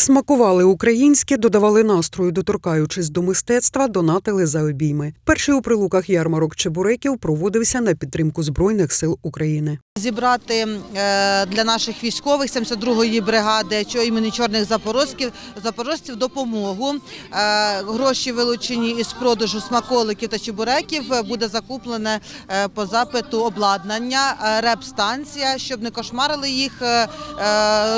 Смакували українське, додавали настрою, доторкаючись до мистецтва, донатили за обійми. Перший у прилуках ярмарок чебуреків проводився на підтримку збройних сил України. зібрати е, для наших військових 72-ї бригади імені чорних запорожців, запорожців допомогу. Е, Гроші вилучені із продажу смаколиків та чебуреків буде закуплене е, по запиту обладнання, реп-станція, щоб не кошмарили їх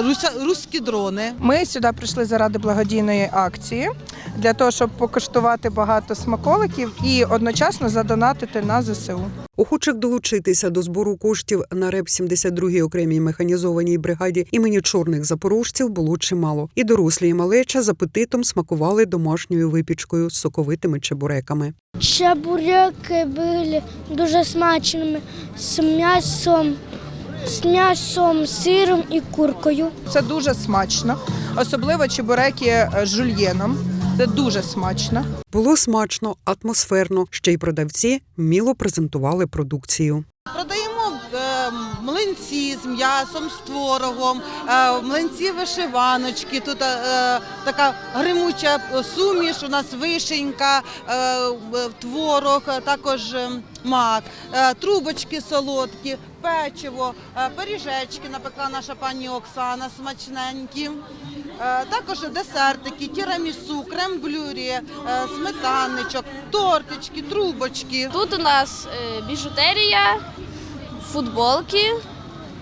руся- руські дрони. Ми сюди прийшли заради благодійної акції для того, щоб покуштувати багато смаколиків і одночасно задонатити на ЗСУ. Охочих долучитися до збору коштів на РЕП 72-й окремій механізованій бригаді імені чорних запорожців було чимало. І дорослі, і малеча з апетитом смакували домашньою випічкою з соковитими чебуреками. Чебуреки були дуже смачними з м'ясом, з м'ясом, сиром і куркою. Це дуже смачно, особливо чебуреки е, з жульєном. Це дуже смачно. Було смачно, атмосферно. Ще й продавці вміло презентували продукцію. Продаємо е, млинці з м'ясом, з творогом, е, млинці вишиваночки. Тут е, така гримуча суміш. У нас вишенька, творог, також мак, е, трубочки солодкі, печиво, е, пиріжечки напекла наша пані Оксана, смачненькі. Е, Також десертики, тірамісу, крем-блюрі, е, сметанничок, тортички, трубочки. Тут у нас е, біжутерія, футболки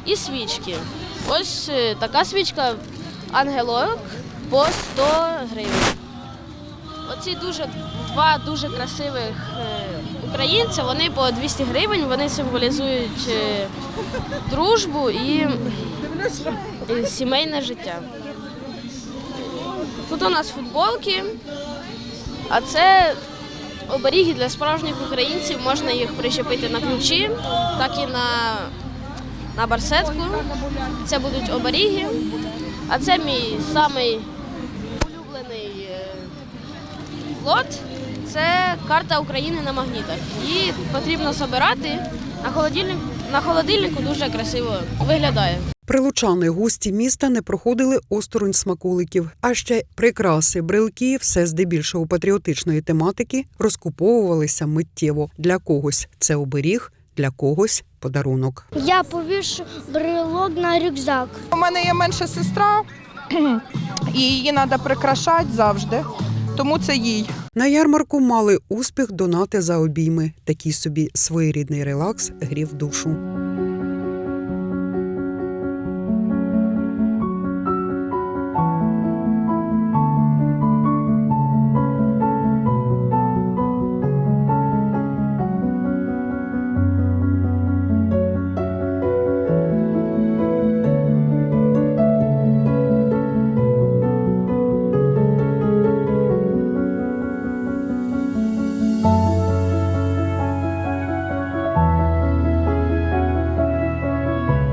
і свічки. Ось така свічка ангелок по 100 гривень. Оці дуже два дуже красивих українця, вони по 200 гривень, вони символізують дружбу і сімейне життя. Тут у нас футболки, а це оберіги для справжніх українців. Можна їх прищепити на ключі, так і на, на барсетку. Це будуть оберіги. А це мій самий улюблений е, лот. Це карта України на магнітах. Її потрібно збирати. На холодильник, на холодильнику дуже красиво виглядає. Прилучани гості міста не проходили осторонь смаколиків, а ще прикраси, брелки, все здебільшого патріотичної тематики розкуповувалися миттєво. Для когось це оберіг, для когось подарунок. Я повішу брелок на рюкзак. У мене є менша сестра, і її треба прикрашати завжди, тому це їй. На ярмарку мали успіх донати за обійми. Такий собі своєрідний релакс грів душу.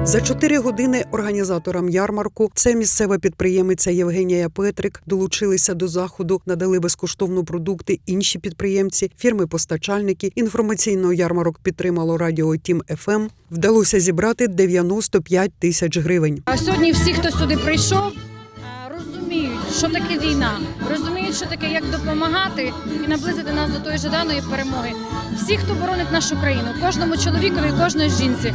За чотири години організаторам ярмарку це місцева підприємиця Євгенія Петрик долучилися до заходу, надали безкоштовно продукти інші підприємці, фірми-постачальники. Інформаційно ярмарок підтримало радіо Тім ФМ. Вдалося зібрати 95 тисяч гривень. А сьогодні всі, хто сюди прийшов, що таке війна, розуміють, що таке, як допомагати і наблизити нас до тої жаданої перемоги. Всі, хто боронить нашу країну, кожному чоловікові, кожної жінці.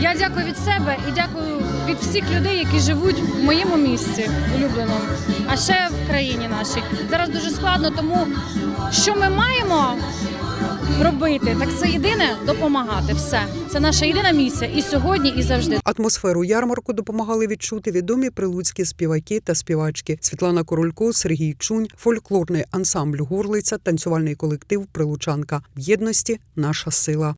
Я дякую від себе і дякую від всіх людей, які живуть в моєму місці улюбленому, а ще в країні нашій. Зараз дуже складно, тому що ми маємо робити, так це єдине допомагати. Все це наша єдина місія і сьогодні, і завжди. Атмосферу ярмарку допомагали відчути відомі прилуцькі співаки та співачки Світлана Королько, Сергій Чунь, фольклорний ансамбль Гурлиця, танцювальний колектив Прилучанка. В єдності наша сила.